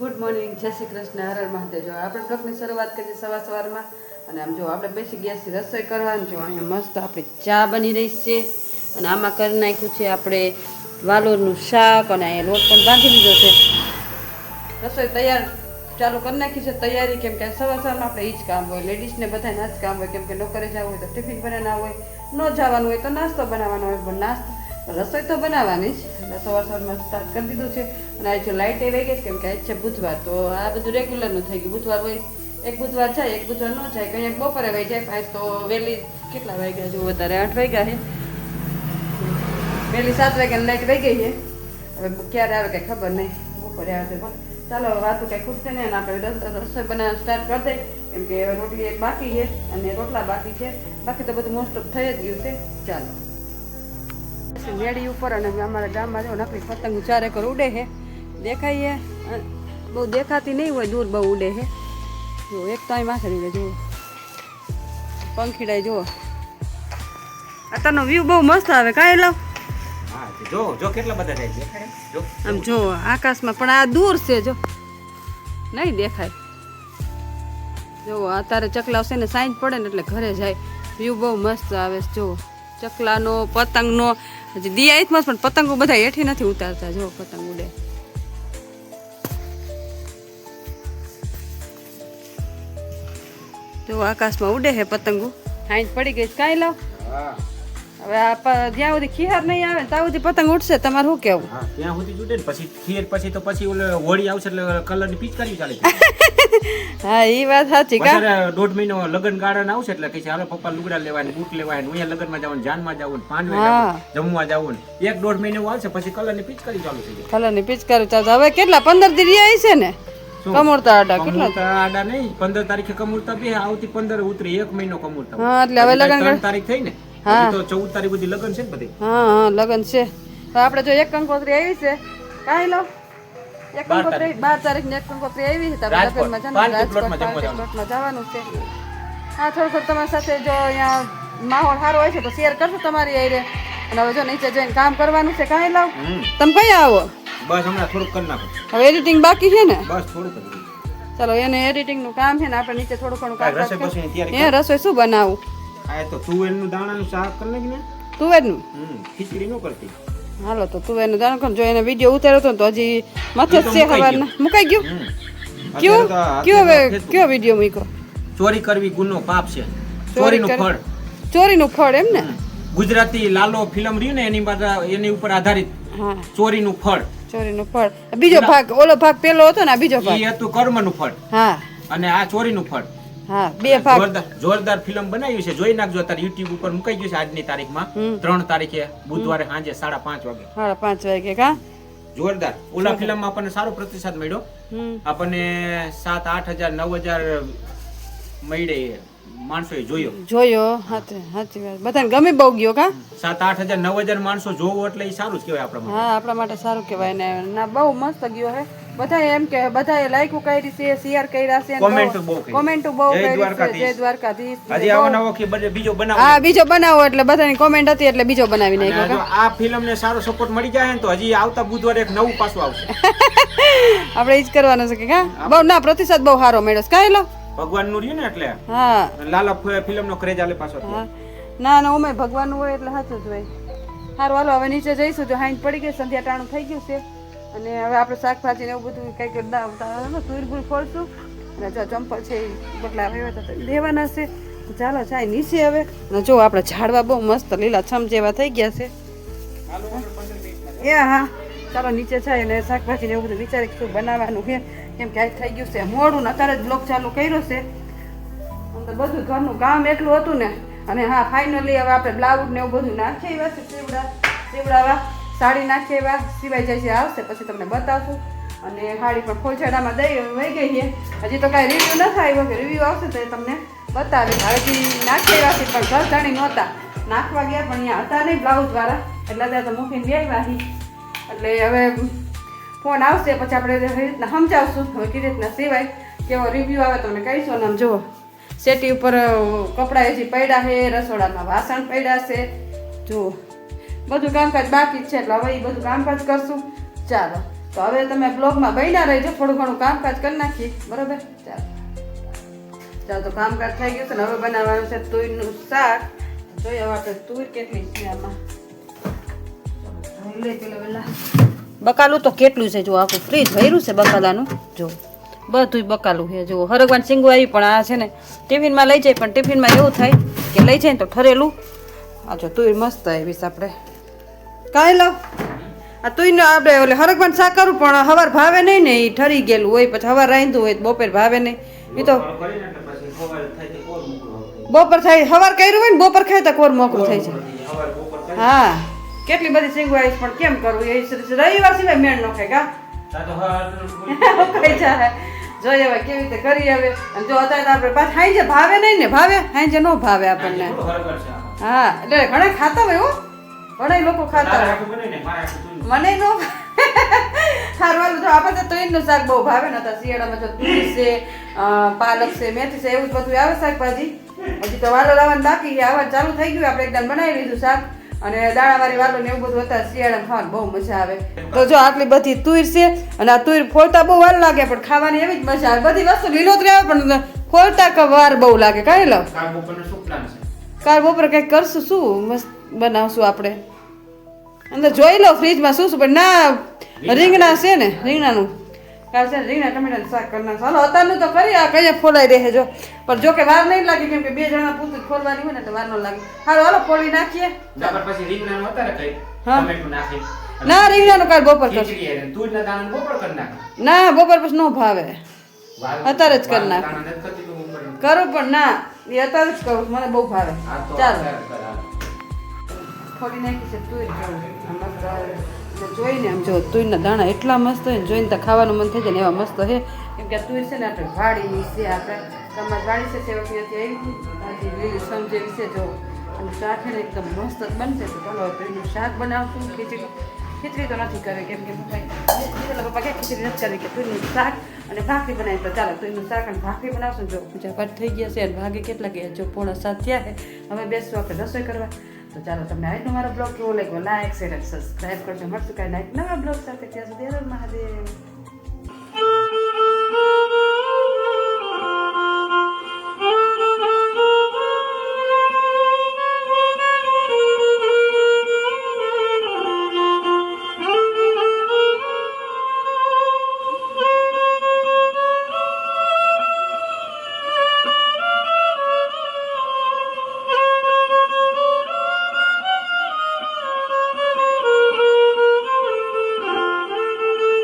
Good morning જય શ્રી કૃષ્ણ હરણ હર મહાદેવ. જો આપણે બ્લોગની શરૂઆત કરી સવાર સવારમાં, અને આમ જો આપણે બેસી ગયા છીએ રસોઈ કરવાની, જો અહીંયા મસ્ત આપણી ચા બની રહી છે, અને આમાં કરી નાખ્યું છે આપણે વાલોરનું શાક, અને અહીંયા લોટ પણ બાંધી લીધો છે. રસોઈ તૈયાર ચાલુ કરી નાખી છે, તૈયારી કેમ કે સવાર સવારમાં આપણે એ જ કામ હોય, લેડીઝને બધાને આ જ કામ હોય, કેમ કે નોકરે જવું હોય તો ટિફિન બનાવવાનું હોય, ન જવાનું હોય તો નાસ્તો બનાવવાનો હોય, પણ નાસ્તો રસોઈ તો બનાવવાની જ. સવાર સવારમાં સ્ટાર્ટ કરી દીધું છે. અને આજે લાઇટ એ વહી ગઈ કેમ કે આજ છે બુધવાર, તો આ બધું રેગ્યુલરનું થઈ ગયું. બુધવાર હોય, એક બુધવાર જાય, એક બુધવાર ન જાય. કંઈક બપોરે વહી જાય. આજ તો વહેલી કેટલા વાગ્યા? જો વધારે આઠ વાગ્યા છે. વહેલી સાત વાગ્યાની લાઇટ વહી ગઈ છે. હવે ક્યારે આવે કંઈ ખબર નહીં. બપોરે આવે તો પણ ચાલો વાતો કંઈ ખૂટશે નહીં. અને આપણે રસોઈ બનાવવાનું સ્ટાર્ટ કરી દઈએ કેમ કે રોટલી એક બાકી છે અને રોટલા બાકી છે. બાકી તો બધું મોસ્ટ ઓફ થઈ જ ગયું છે. ચાલો. પછી મેળી ઉપર અને અમારા ગામમાં જો નકલી પતંગ ચારે કર ઉડે છે. દેખાય છે બહુ દેખાતી નહીં હોય દૂર બહુ ઉડે છે. જો એક તો અહીં માથે ઉડે જુઓ. પંખીડાય જુઓ. અત્યારનો વ્યૂ બહુ મસ્ત આવે. કાંઈ લાવ. જો જો કેટલા બધા જાય દેખાય આમ જો આકાશમાં પણ આ દૂર છે જો. નહીં દેખાય. જો અત્યારે ચકલા છે ને સાંજ પડે ને એટલે ઘરે જાય. વ્યૂ બહુ મસ્ત આવે છે જો ચકલાનો પતંગનો હજી દિયાઈતમાં પણ પતંગો બધા હેઠી નથી ઉતારતા જો પતંગ ઉડે. જો આકાશમાં ઉડે છે પતંગો. સાંજ પડી ગઈ કાંઈ લાવ. હવે આ જ્યાં સુધી ખિહાર નહીં આવે ત્યાં સુધી પતંગ ઉડશે. તમારે શું કેવું ત્યાં સુધી ઉડે ને. પછી ખીર પછી તો પછી ઓલે હોળી આવશે એટલે કલરની પિચકારી ચાલે હા એ વાત સાચી કા? દોઢ મહિનો લગન ગાળાને આવશે એટલે કે હાલો પપ્પા લુગડા લેવા ને બૂટ લેવા ને અહીંયા લગનમાં જવાનું જાનમાં જવું જવું જમવા જવું એક દોઢ મહિનો આવશે પછી કલરની પિચકારી ચાલુ થઈ જાય. કલરની પિચકારી ચાલુ. હવે કેટલા? પંદર દી રહ્યા છે ને? કમુરતા આડા કેટલા? આડા નહીં. પંદર તારીખે કમુરતા બે આવતી પંદર ઉતરી એક મહિનો કમુરતા હા એટલે હવે લગન તારીખ થઈ ને હા. તો ચૌદ તારીખ સુધી લગન છે ને બધી. હા હા લગન છે. આપડે આપણે જો એક કંકોત્રી આવી છે. કાંઈ લો. કંકોત્રી બાર તારીખ ને કંકોત્રી આવી છે. તો લગ્નમાં જવાનું. છે. હા થોડું થોડું તમારી સાથે જો અહીંયા માહોલ સારો હોય છે તો શેર કરશું તમારી આઈરે અને હવે જો નીચે જઈને કામ કરવાનું છે કાંઈ લાવ. તમે કઈ આવો? બસ હમણાં થોડુંક કરી નાખો. હવે એડિટિંગ બાકી છે ને? બસ થોડુંક ચલો એને એડિટિંગનું કામ છે ને આપણે નીચે થોડું ઘણું કામ રસોઈ બસોઈની રસોઈ શું બનાવું? આ તો તુવેરનું દાણાનું શાક કરી નાખ ને તુવેરનું ખીચડી નું કરતી. હાલો તો તુવેરનું દાણ કર જો એને વીડિયો ઉતાર્યો ને તો હજી મથે છે સવારના મુકાઈ ગયું? કયો? કયો હવે કયો વીડિયો મૂક્યો? ચોરી કરવી ગુનો પાપ છે. ચોરીનું નું ફળ. ચોરીનું ફળ એમ ને? ગુજરાતી લાલો ફિલ્મ રહ્યું ને એની બાદ- એની ઉપર આધારિત. ચોરી ચોરીનું ફળ. ચોરીનું ફળ. બીજો ભાગ ઓલો ભાગ પેલો હતો ને બીજો ભાગ. એ હતું કર્મનું ફળ. હા. અને આ ચોરીનું ફળ. હા બે ભાગ. જોરદાર જોરદાર ફિલ્મ બનાવ્યું છે. જોઈ નાખજો અત્યારે યુટ્યુબ ઉપર મુકાઈ ગયું છે આજની તારીખમાં. ત્રણ તારીખે બુધવારે સાંજે સાડા પાંચ વાગે. સાડા પાંચ વાગે કા? જોરદાર. ઓલા ફિલ્મમાં આપણને સારો પ્રતિસાદ મળ્યો. આપણને સાત આઠ હજાર નવ હજાર મળે માણસોએ જોયો. જોયો સાચી વાત. બધાને ગમે બહુ ગયો કા? સાત આઠ હજાર નવ હજાર માણસો જોવો એટલે એ સારું જ કહેવાય આપણા માટે. હા આપણા માટે સારું કહેવાય ને. ના બહુ મસ્ત ગયો હે. બધા એમ કે બધા લાઈકો કરી છે શેર કર્યા છે કોમેન્ટ બહુ કરી. કોમેન્ટો બહુ કરી. જય દ્વારકાધીશ. હજી આવો નવો કે બીજો બનાવો. હા બીજો બનાવો એટલે બધાની કોમેન્ટ હતી એટલે બીજો બનાવી નાખ્યો આ ફિલ્મ ને સારો સપોર્ટ મળી જાય ને તો હજી આવતા બુધવારે એક નવું પાછું આવશે. આપણે ઈ જ કરવાનું છે કે હા બહુ ના પ્રતિસાદ બહુ સારો મળ્યો છે. કાંઈ લો. ભગવાનનું રહ્યું ને એટલે. હા. લાલા ફિલ્મ નો ક્રેઝ આલે પાછો. ના ના ઉમે ભગવાનનું હોય એટલે સાચું જ હોય. સારું હાલો હવે નીચે જઈશું. જો હાઈન પડી ગઈ સંધ્યા ટાણું થઈ ગયું છે. અને હવે આપણે શાકભાજી ને એવું બધું કંઈક તુરબુર ફોડશું અને જો ચંપલ છે એ બગલા આવ્યા હતા તો લેવાના છે. ચાલો જાય નીચે હવે. અને જો આપણે ઝાડવા બહુ મસ્ત લીલા છમ જેવા થઈ ગયા છે. એ હા. ચાલો, નીચે જાય અને શાકભાજી ને એવું બધું વિચારી શું બનાવવાનું છે? કેમ કે આજ થઈ ગયું છે મોડું ને અત્યારે જ બ્લોક ચાલુ કર્યો છે. બધું ઘરનું કામ એટલું હતું ને. અને હા ફાઇનલી હવે આપણે બ્લાઉઝ ને એવું બધું નાખી આવ્યા છે, ચેવડા. સીવડાવા સાડી નાખીએ એવા સિવાય જાય છે આવશે, પછી તમને બતાવશું. અને સાડી પણ ફોલછાડામાં દઈ વહી ગઈ છે. હજી તો કાંઈ રિવ્યૂ નથી આવ્યો કે રિવ્યૂ આવશે તો એ તમને બતાવીશ. હજી નાખી એવા છે, પણ ઘર જાણી નહોતા. નાખવા ગયા, પણ અહીંયા હતા નહીં બ્લાઉઝવાળા એટલે ત્યાં તો મૂકીને લઈ છીએ. એટલે હવે ફોન આવશે, પછી આપણે એવી રીતના સમજાવશું. હવે કેવી રીતના સિવાય કેવો રિવ્યૂ આવે તમને કહીશું. અને આમ જુઓ, સેટી ઉપર કપડાં હજી પડ્યા છે, રસોડામાં વાસણ પડ્યા છે. જુઓ. બધું કામકાજ બાકી છે, એટલે હવે એ બધું કામકાજ કરશું. ચાલો. તો હવે તમે બ્લોગમાં બન્યા રહીજો, થોડું ઘણું કામકાજ કરી નાખીએ. બરાબર? ચાલો. ચાલો, તો કામકાજ થઈ ગયું છે ને, હવે બનાવવાનું છે તુરનું શાક. જોઈએ હવે આપણે તુર કેટલી છે આમાં. બકાલું તો કેટલું છે, જો આખું ફ્રીજ ભર્યું છે બકાલાનું. જો બધું બકાલું છે, જો. હરગવાન સિંગુ આવી પણ આ છે ને, ટિફિનમાં લઈ જાય, પણ ટિફિનમાં એવું થાય કે લઈ જાય ને તો ઠરેલું. આ જો તુર મસ્ત આવીશ આપણે. કાંઈ લાવ આ તુંય આપણે ઓલે હરગવાન શાક કરું પણ હવાર ભાવે નહીં ને એ ઠરી ગયેલું હોય પછી હવાર રાંધું હોય બપોર ભાવે નહીં. એ તો. બપોર થાય હવાર કર્યું હોય ને બપોર ખાય તો કોર મોકરું થાય છે. હવાર બપોર કરી. હા. કેટલી બધી સિંગુ આવીશ પણ કેમ કરવું? એ રવિવાર સિવાય મેળ નો ખાય કા? જાય. જોઈએ હવે કેવી રીતે કરી હવે. અને જો અત્યારે આપણે પાછા હાંજે ભાવે નહીં ને ભાવે? હાંજે ન ભાવે આપણને. હા એટલે ઘણા ખાતા હોય હો. ઘણા લોકો ખાતા ને તું મને નો હારવાનું જો આપણે તો તુઈરનું શાક બહુ ભાવે નતા શિયાળામાં જો તુર છે પાલક છે મેથી છે એવું જ બધું આવે શાકભાજી. હજી તો વાલો લાવવાનું બાકી છે આવા ચાલુ થઈ ગયું આપણે એકદમ બનાવી લીધું શાક. અને દાણાવાળી વાલો ને એવું બધું હતા શિયાળામાં ખાવાનું બહુ મજા આવે. તો જો આટલી બધી તુર છે અને આ તુર ફોડતા બહુ વાર લાગે પણ ખાવાની એવી જ મજા આવે. બધી વસ્તુ લીલોતરી આવે પણ ફોડતા વાર બહુ લાગે. કાંઈ લો? કાલ બપોરે કંઈક કરશું શું? મસ્ત બનાવશું આપણે. અંદર જોઈ લો ફ્રીજમાં શું શું પણ ના રીંગણા છે. ને રીંગણાનું. કાલ છે રીંગણા ટમેટાનું શાક કરનાર ચાલો અત્યારનું તો કરી આ કઈ ફોલાઈ રહે જો. પણ જો કે વાર નહીં લાગે કેમ કે બે જણા પૂરતું ખોલવાની ફોલવાની હોય ને તો વાર ન લાગે. હાલો હાલો ફોલી નાખીએ. પછી રીંગણાનું અત્યારે કઈ. ટમેટું નાખી ના રીંગણાનું કાલ બપોર કરી નાખે ના બપોર પછી ન ભાવે. અત્યારે જ કરી નાખ. કરું. કરું પણ ના એ અત્યારે જ કરું મને બહુ ભાવે. ચાલો. કર. થોડી નાખી છે જો આ મસ્ત જોઈને આમ જો તુરના દાણા એટલા મસ્ત હોય ને, જોઈને તો ખાવાનું મન થઈ જાય ને એવા મસ્ત છે કેમ કે તુર છે ને આપણે વાળી છે, આપણે તમારે વાળી છે, સેવક ત્યાંથી આવી લીલું સમજેવી છે, જો. અને શાક એકદમ મસ્ત બનશે. તો ચાલો, હવે શાક બનાવશું. ખીચડી ખીચડી તો નથી કરવી, કેમ કે પપ્પા પેલા કે ખીચડી નથી કરવી, કે તુરીનું શાક અને ભાખરી બનાવી તો ચાલો તુરીનું શાક અને ભાખરી બનાવશું જો. પૂજા પાઠ થઈ ગયા છે અને ભાગે કેટલા ગયા જો પોણા સાત થયા છે. હવે બેસો આપણે રસોઈ કરવા. તો ચાલો તમને આજનો મારો બ્લોગ કેવો લાગ્યો? લાઈક શેર સબસ્ક્રાઈબ કરજો. મળશું કાંઈ નવા બ્લોગ સાથે. ત્યાં સુધી મહાદેવ.